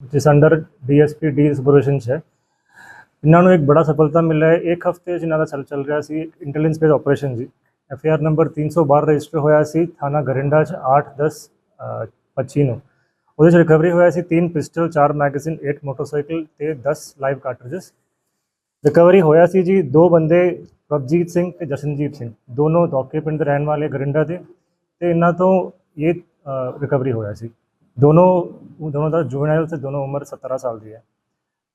ਜਿਸ under DSP D ਸਪੋਰੇਸ਼ਨ 'ਚ ਹੈ ਇਹਨਾਂ ਨੂੰ ਇੱਕ ਬੜਾ ਸਫਲਤਾ ਮਿਲਿਆ ਹੈ ਇੱਕ ਹਫ਼ਤੇ 'ਚ ਇਹਨਾਂ ਦਾ ਚੱਲ ਚੱਲ ਰਿਹਾ ਸੀ ਇੰਟੈਲੀਜੈਂਸ ਬੇਸ ਆਪਰੇਸ਼ਨ ਜੀ ਐਫ ਆਰ ਨੰਬਰ 312 ਰਜਿਸਟਰ ਹੋਇਆ ਸੀ ਥਾਣਾ ਗਰਿੰਡਾ 'ਚ 8 10 25 ਨੂੰ ਉਹਦੇ 'ਚ ਰਿਕਵਰੀ ਹੋਇਆ ਸੀ ਤਿੰਨ ਪਿਸਟਲ ਚਾਰ ਮੈਗਜ਼ੀਨ 8 ਮੋਟਰਸਾਈਕਲ ਤੇ 10 ਲਾਈਵ ਕਾਰਟ੍ਰਿਜਸ ਰਿਕਵਰੀ ਹੋਇਆ ਸੀ ਜੀ ਦੋ ਬੰਦੇ ਪ੍ਰਭਜੀਤ ਸਿੰਘ ਤੇ ਜਸ਼ਨਜੀਤ ਸਿੰਘ ਦੋਨੋਂ ਦੌਕੇ ਪਿੰਡ ਦੇ ਰਹਿਣ ਵਾਲੇ ਗਰਿੰਡਾ ਦੇ ਤੇ ਇਹਨਾਂ ਤੋਂ ਇਹ ਰਿਕਵਰੀ ਹੋਇਆ ਸੀ ਦੋਨੋਂ ਦੋਨੋਂ ਦਾ ਜੁਵਨਾਈਲ ਤੇ ਦੋਨੋਂ ਉਮਰ 17 ਸਾਲ ਦੀ ਹੈ।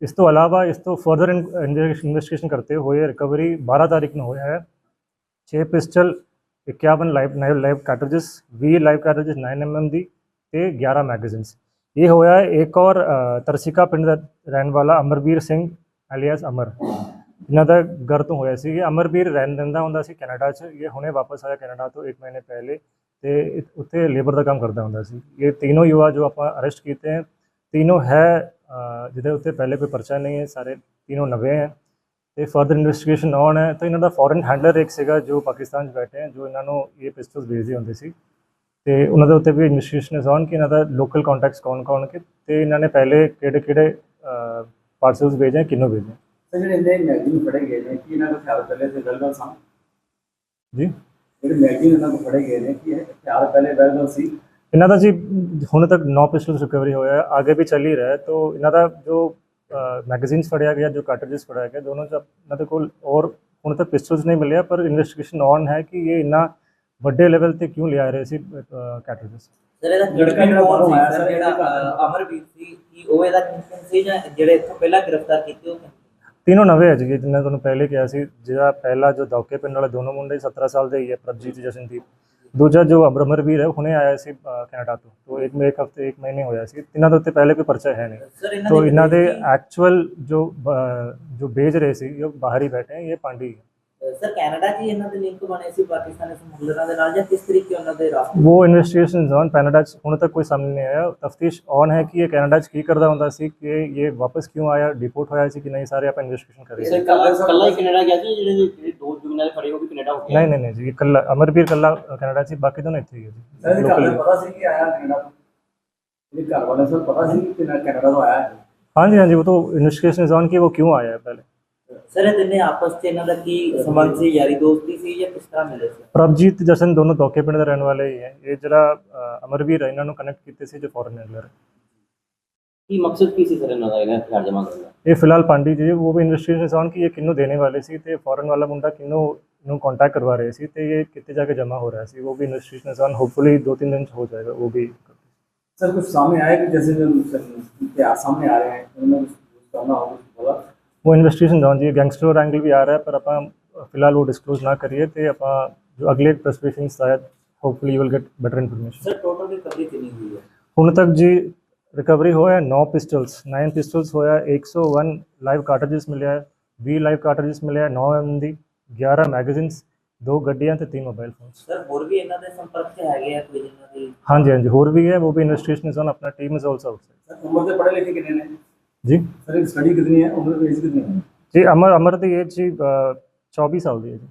ਇਸ ਤੋਂ ਇਲਾਵਾ ਇਸ ਤੋਂ ਫਰਦਰ ਇਨਵੈਸਟੀਗੇਸ਼ਨ ਕਰਤੇ ਹੋਏ ਰਿਕਵਰੀ 12 ਤਾਰੀਖ ਨੂੰ ਹੋਇਆ ਹੈ। 6 pistol 51 live live live cartridges 20 live cartridges 9 mm ਦੀ ਤੇ 11 ਮੈਗਜ਼ੀਨਸ ਇਹ ਹੋਇਆ ਹੈ ਇੱਕ ਔਰ ਤਰਸਿਕਾ ਪਿੰਡ ਦਾ ਰਹਿਣ ਵਾਲਾ ਅਮਰਵੀਰ ਸਿੰਘ ਅਲੀਅਸ ਅਮਰ। ਇਹਨਾਂ ਦਾ ਘਰ ਤੋਂ ਹੋਇਆ ਸੀ। ਇਹ ਅਮਰਵੀਰ ਰਹਿਣ ਦਿੰਦਾ ਹੁੰਦਾ ਸੀ ਕੈਨੇਡਾ 'ਚ। ਇਹ ਹੁਣੇ ਵਾਪਸ ਆਇਆ ਕੈਨੇਡਾ ਤੋਂ 1 ਮਹੀਨੇ ਪਹਿਲੇ। ਤੇ ਉੱਥੇ ਲੇਬਰ ਦਾ ਕੰਮ ਕਰਦਾ ਹੁੰਦਾ ਸੀ। ਇਹ ਤਿੰਨੋਂ ਯੁਵਾ ਜੋ ਆਪਾਂ ਅਰੈਸਟ ਕੀਤੇ ਹੈ ਤਿੰਨੋਂ ਹੈ ਜਿਹਦੇ ਉੱਤੇ ਪਹਿਲੇ ਕੋਈ ਪਰਚਾ ਨਹੀਂ ਹੈ ਸਾਰੇ ਤਿੰਨੋਂ ਨਵੇਂ ਹੈ। ਤੇ ਫਰਦਰ ਇਨਵੈਸਟੀਗੇਸ਼ਨ ਔਨ ਹੈ ਤਾਂ ਇਹਨਾਂ ਦਾ ਫੋਰਨ ਹੈਂਡਲਰ ਇੱਕ ਸੀਗਾ ਜੋ ਪਾਕਿਸਤਾਨ 'ਚ ਬੈਠੇ ਹੈ ਜੋ ਇਹਨਾਂ ਨੂੰ ਇਹ ਪਿਸਟਲਸ ਵੇਚਦੇ ਹੁੰਦੇ ਸੀ। ਤੇ ਉਹਨਾਂ ਦੇ ਉੱਤੇ ਵੀ ਇਨਵੈਸਟੀਗੇਸ਼ਨ ਇਜ਼ ਔਨ ਕਿ ਇਹਨਾਂ ਦਾ ਲੋਕਲ ਕੰਟੈਕਟਸ ਕੌਣ-ਕੌਣ ਕਿ ਤੇ ਇਹਨਾਂ ਨੇ ਪਹਿਲੇ ਕਿਹੜੇ-ਕਿਹੜੇ ਪਾਰਸਲਸ ਭੇਜੇ ਕਿੰਨੋਂ ਭੇਜੇ ਜਿਹੜੇ ਨੇ ਮੈਗਜ਼ੀਨ ਫੜੇ ਗਏ ਨੇ ਕਿ ਇਹਨਾਂ ਦਾ ਖਿਆਲ ਪਹਿਲੇ ਤੇ ਗਲਤ ਸਨ ਜੀ? ਜਿਹੜੇ ਮੈਗਜ਼ੀਨ ਇਹਨਾਂ ਤੋਂ ਫੜੇ ਗਏ ਨੇ ਕੀ ਇਹ ਖਿਆਲ ਪਹਿਲੇ ਵੈਲਵਲ ਸੀ? ਇਹਨਾਂ ਦਾ ਜੀ ਹੁਣ ਤੱਕ 9 ਪਿਸਟਲਸ ਰਿਕਵਰੀ ਹੋਇਆ ਹੈ ਆਗੇ ਵੀ ਚੱਲ ਹੀ ਰਿਹਾ ਹੈ ਤਾਂ ਇਹਨਾਂ ਦਾ ਜੋ ਮੈਗਜ਼ੀਨਸ ਫੜਿਆ ਗਿਆ ਜੋ ਕਾਰਟ੍ਰਿਜਸ ਫੜਿਆ ਗਿਆ ਦੋਨੋਂ ਚ ਇਹਨਾਂ ਦੇ ਕੋਲ ਔਰ ਹੁਣ ਤੱਕ ਪਿਸਟਲਸ ਨਹੀਂ ਮਿਲਿਆ ਪਰ ਇਨਵੈਸਟੀਗੇਸ਼ਨ ਔਨ ਹੈ ਕਿ ਇਹ ਇੰਨਾ ਵੱਡੇ ਲੈਵਲ ਤੇ ਕਿਉਂ ਲਿਆ ਰਹੇ ਸੀ ਕਾਰਟ੍ਰਿਜਸ ਸਰ ਇਹਦਾ ਲੜਕਾ ਜਿਹੜਾ ਬਾਹਰੋਂ ਆਇਆ ਸਰ ਜਿਹੜਾ ਅਮਰਵੀਰ ਸੀ ਕੀ ਉਹ ਇਹਦਾ ਕਿੰਨ ਸੀ ਜਾਂ ਜਿਹੜੇ ਇੱਥੋਂ ਪਹਿਲਾਂ ਗ੍ਰਿਫਤਾਰ ਕੀਤੇ ਉਹ ਤਿੰਨੋਂ ਨਵੇਂ ਹੈ ਜੀ ਜਿੰਨਾ ਤੁਹਾਨੂੰ ਪਹਿਲੇ ਕਿਹਾ ਸੀ ਜਿਹੜਾ ਪਹਿਲਾ ਜੋ ਦੌਕੇ ਪਿੰਡ ਵਾਲੇ ਦੋਨੋਂ ਮੁੰਡੇ 17 ਸਾਲ ਦੇ ਹੀ ਹੈ ਪ੍ਰਭਜੀਤ ਜਸ਼ਨਦੀਪ ਦੂਜਾ ਜੋ ਅਮਰਮਰਵੀਰ ਹੈ ਹੁਣੇ ਆਇਆ ਸੀ ਅ, ਕੈਨੇਡਾ ਤੋਂ ਤੋਂ ਇੱਕ ਇੱਕ ਹਫਤੇ ਇੱਕ ਮਹੀਨੇ ਹੋਇਆ ਸੀ ਤਿੰਨਾਂ ਦੇ ਉੱਤੇ ਪਹਿਲੇ ਕੋਈ ਪਰਚਾ ਹੈ ਨਹੀਂ ਸਰ ਇਹਨਾਂ तो इन्हों दे विदेशी- एक्चुअल जो ब- जो भेज रहे थे जो बाहर ही बैठे हैं ये पांडी है ਸਰ ਕੈਨੇਡਾ 'ਚ ਹੀ ਇਹਨਾਂ ਦੇ ਲਿੰਕ ਬਣੇ ਸੀ ਪਾਕਿਸਤਾਨੀ ਸਮਗਲਰਾਂ ਦੇ ਨਾਲ ਜਾਂ ਕਿਸ ਤਰੀਕੇ ਉਹਨਾਂ ਦੇ ਰਾਸਤੇ वो इन्वेस्टिगेशन ऑन कनाडा ਹੁਣ ਤੱਕ ਕੋਈ ਸਾਹਮਣੇ ਨਹੀਂ ਆਇਆ ਤਫਤੀਸ਼ ਔਨ ਹੈ ਕਿ ਇਹ ਕੈਨੇਡਾ 'ਚ ਕੀ ਕਰਦਾ ਹੁੰਦਾ ਸੀ ਕਿ ਇਹ ਵਾਪਸ ਕਿਉਂ ਆਇਆ ਡਿਪੋਰਟ ਹੋਇਆ ਸੀ ਕਿ ਨਹੀਂ ਸਾਰੇ ਆਪਾਂ ਇਨਵੈਸਟੀਗੇਸ਼ਨ ਕਰ ਰਹੇ ਸਰ, ਹਾਂ ਕੱਲ੍ਹ- ਕੱਲਾ ਹੀ ਕੈਨੇਡਾ ਗਿਆ ਸੀ ਜਿਹੜੇ ਜਿਹੜੇ ਦੋ ਜੁਗਨਾਲ ਫੜੇ ਉਹ ਵੀ ਕੈਨੇਡਾ ਹੋ ਗਏ ਨਹੀਂ ਨਹੀਂ ਨਹੀਂ ਜੀ ਕੱਲਾ ਅਮਰਵੀਰ ਕੱਲਾ ਕੈਨੇਡਾ 'ਚ ਸੀ, ਬਾਕੀ ਦੋਨੋਂ ਇੱਥੇ ਹੀ ਹੈ ਸਰ ਇਹਦੇ ਜੀ ਘਰ ਲੋਕਲ ਦਾ ਪਤਾ ਸੀ ਕਿ ਆਇਆ ਕੈਨੇਡਾ ਤੋਂ ਇਹਦੇ ਘਰ ਵਾਲੇ ਸਰ ਪਤਾ ਸੀ ਕਿ ਨਾ ਕੈਨੇਡਾ ਤੋਂ ਆਇਆ ਹੈ हाँ जी हाँ जी वो तो इन्वेस्टिगेशन ऑन कि वो क्यों आया है पहले ਸਰ ਇਹ ਤਿੰਨੇ ਆਪਸ 'ਚ ਇਹਨਾਂ ਦਾ ਕੀ ਸੰਬੰਧ ਸੀ ਯਾਰੀ ਦੋਸਤੀ ਸੀ ਜਾਂ ਕਿਸ ਤਰ੍ਹਾਂ ਮਿਲੇ ਸੀ ਪ੍ਰਭਜੀਤ ਜਸ਼ਨ ਦੋਨੋਂ ਦੋਕੇ ਪਿੰਡ ਦੇ ਰਹਿਣ ਵਾਲੇ ਹੀ ਹੈ ਇਹ ਜਿਹੜਾ ਅ, ਅਮਰਵੀਰ ਹੈ ਇਹਨਾਂ ਨੂੰ ਕਨੈਕਟ ਕੀਤੇ ਸੀ ਜੋ ਫੋਰਨ ਹੈਂਡਲਰ ਕੀ ਮਕਸਦ ਕੀ ਸੀ ਸਰ ਇਹਨਾਂ ਦਾ ਇਹਨਾਂ ਹਥਿਆਰ ਜਮ੍ਹਾਂ ਕਰਨ ਦਾ ਇਹ ਫਿਲਹਾਲ ਪਾਂਡੀ ਜੀ ਉਹ ਵੀ ਇਨਵੈਸਟੀਗੇਸ਼ਨ ਔਨ ਕਿ ਇਹ ਕਿਹਨੂੰ ਦੇਣੇ ਵਾਲੇ ਸੀ ਤੇ ਫੋਰਨ ਵਾਲਾ ਮੁੰਡਾ ਕਿਹਨੂੰ ਨੂੰ ਕੰਟੈਕਟ ਕਰਵਾ ਰਹੇ ਸੀ ਤੇ ਇਹ ਕਿੱਥੇ ਜਾ ਕੇ ਜਮ੍ਹਾਂ ਹੋ ਰਿਹਾ ਸੀ ਉਹ ਵੀ ਇਨਵੈਸਟੀਗੇਸ਼ਨ ਔਨ ਹੋਪਫੁਲੀ ਦੋ ਤਿੰਨ ਦਿਨ ਚ ਹੋ ਜਾਏਗਾ ਉਹ ਵੀ सर कुछ सामने आया कि जैसे जो इतिहास सामने आ रहे हैं उन्होंने कुछ करना हो कुछ बोला ਉਹ ਇਨਵੈਸਟੀਗੇਸ਼ਨ ਔਨ ਜੀ ਗੈਂਗਸਟਰ ਐਂਗਲ ਵੀ ਆ ਰਿਹਾ ਪਰ ਆਪਾਂ ਫਿਲਹਾਲ ਉਹ ਡਿਸਕਲੋਜ਼ ਨਾ ਕਰੀਏ ਤੇ ਆਪਾਂ ਜੋ ਅਗਲੇ ਪ੍ਰੈਸ ਬਰੀਫਿੰਗ ਸ਼ਾਇਦ hopefully you will get better information sir total recovery ਕਿੰਨੀ ਹੋਈ ਹੈ ਹੁਣ ਤੱਕ ਜੀ ਰਿਕਵਰੀ ਹੋਇਆ 9 ਪਿਸਟਲਸ 9 ਪਿਸਟਲਸ ਹੋਇਆ 101 ਲਾਈਵ ਕਾਰਟ੍ਰਿਜਸ ਮਿਲਿਆ ਹੈ, 20 ਲਾਈਵ ਕਾਰਟ੍ਰਿਜਸ ਮਿਲਿਆ 9 ਐਮ ਦੀ 11 ਮੈਗਜ਼ੀਨਸ ਦੋ ਗੱਡੀਆਂ ਤੇ ਤਿੰਨ ਮੋਬਾਈਲ ਫੋਨਸ ਸਰ ਹੋਰ ਵੀ ਇਹਨਾਂ ਦੇ ਸੰਪਰਕ 'ਚ ਹੈਗੇ ਆ ਕੋਈ ਜਿਨ੍ਹਾਂ ਦੀ ਹਾਂਜੀ ਹਾਂਜੀ ਹੋਰ ਵੀ ਹੈ ਉਹ ਵੀ ਇਨਵੈਸਟੀਗੇਸ਼ਨ ਇਜ਼ ਔਨ ਆਪਣਾ team is also outside sir उम्र से पढ़े लिखे कितने ने ਜੀ? ਸਰ ਸਟੱਡੀ ਕਿਤਨੀ ਹੈ? ਉਮਰ age ਕਿਤਨੀ ਹੈ? ਜੀ ਅਮਰ ਅਮਰ ਦੀ ਏਜ ਜੀ ਅ, 24 ਸਾਲ ਦੀ ਹੈ ਜੀ।